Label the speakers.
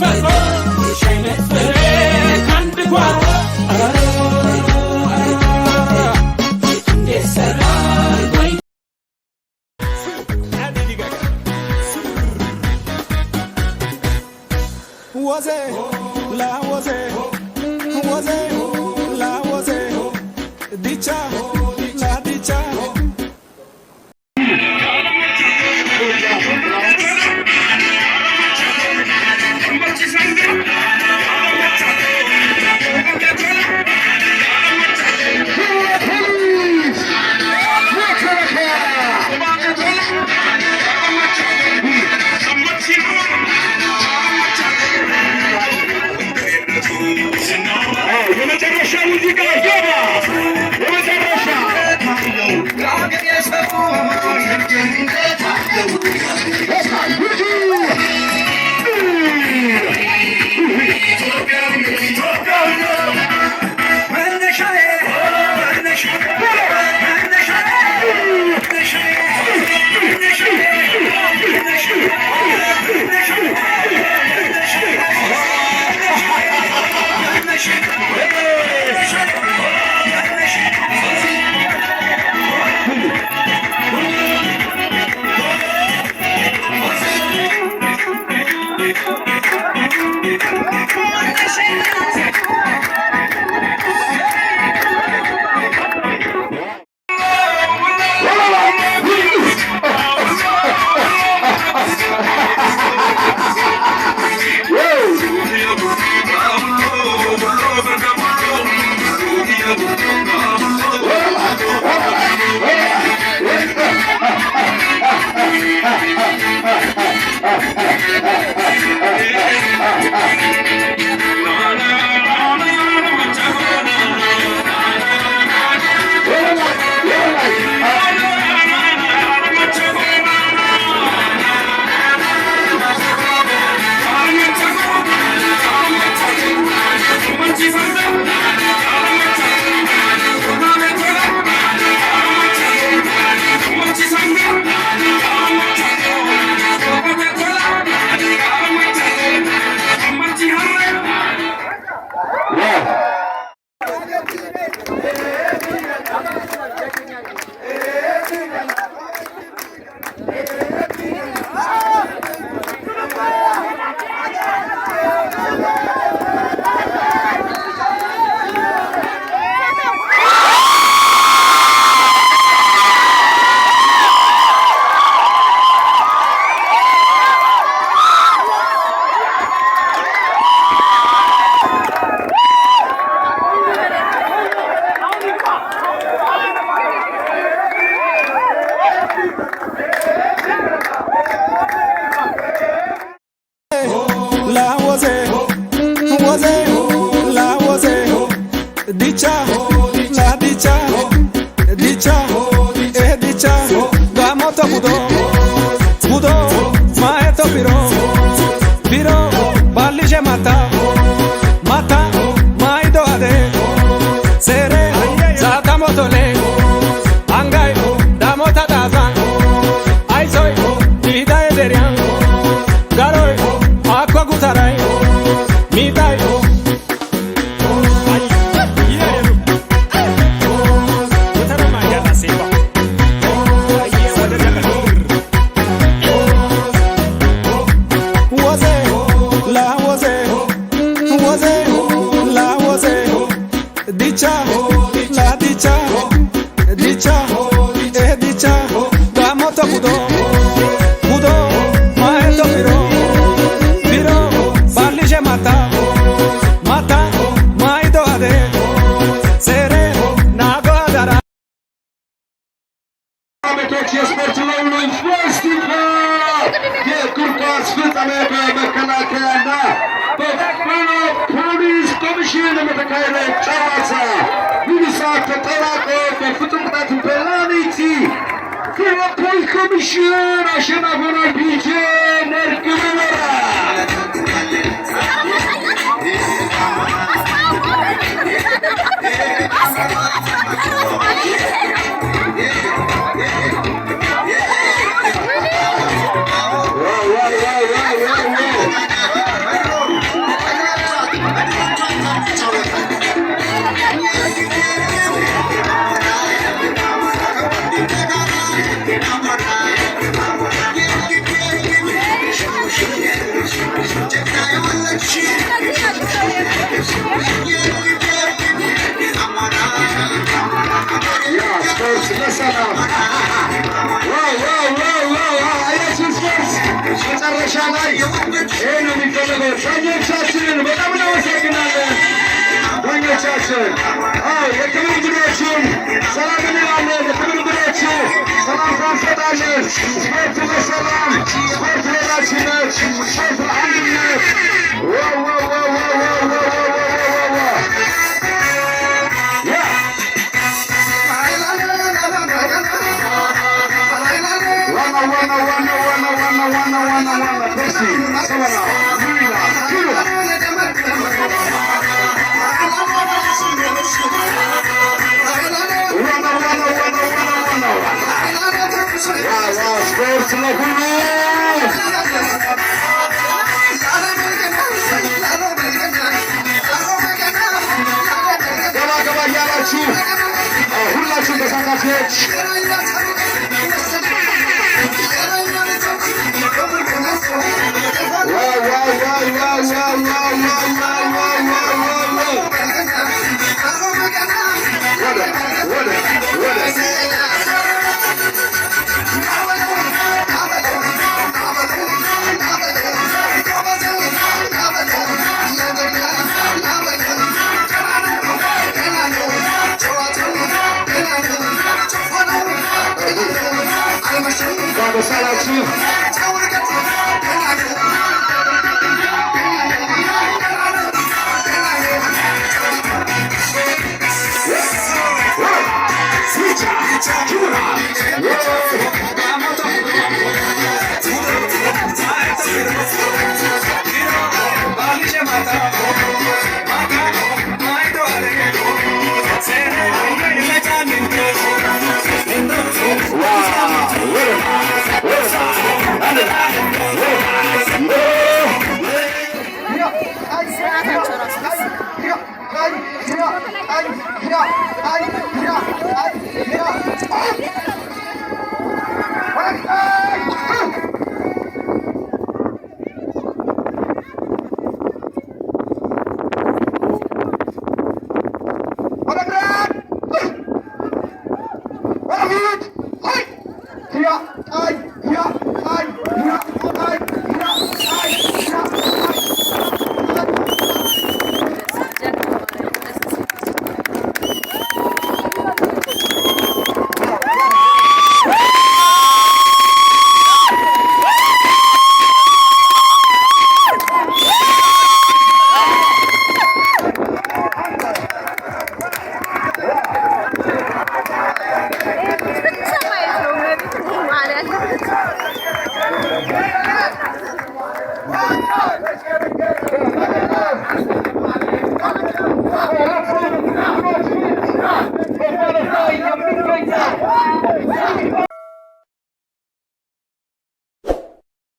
Speaker 1: ተፈጥሮ የሻይነት ፍሬ ከአንድ ጓሮ እንዴት ሰራ ወይ woze la woze woze la woze dicha la dicha দিচা না দিচা দিচা এ দিচা গামত বুদো dicha, la dicha, dicha, e dicha, da moto kudo, kudo, ma è lo piro, piro, parli c'è mata, mata, ma è do ade, sere, nago adara.
Speaker 2: Mamy to ci jest bardzo mało influencji, nie, kurwa, schwytamy, పరిశీలన కార్యం చేయాల్సిన Minister Tatarago de Fotografie Pelanici, für die Kommission, Aschena Bonal Bije, Merkümera. Yeah. Yes, go to the. شوف السلام شوف الراشدات شوف العلمات واو واو واو ছিল হুল্লাসুকে সাকাশে Wow, wow, wow, wow, wow, wow. Salativo. Yeah, I, yeah, I, yeah, I, yeah, I, yeah, I.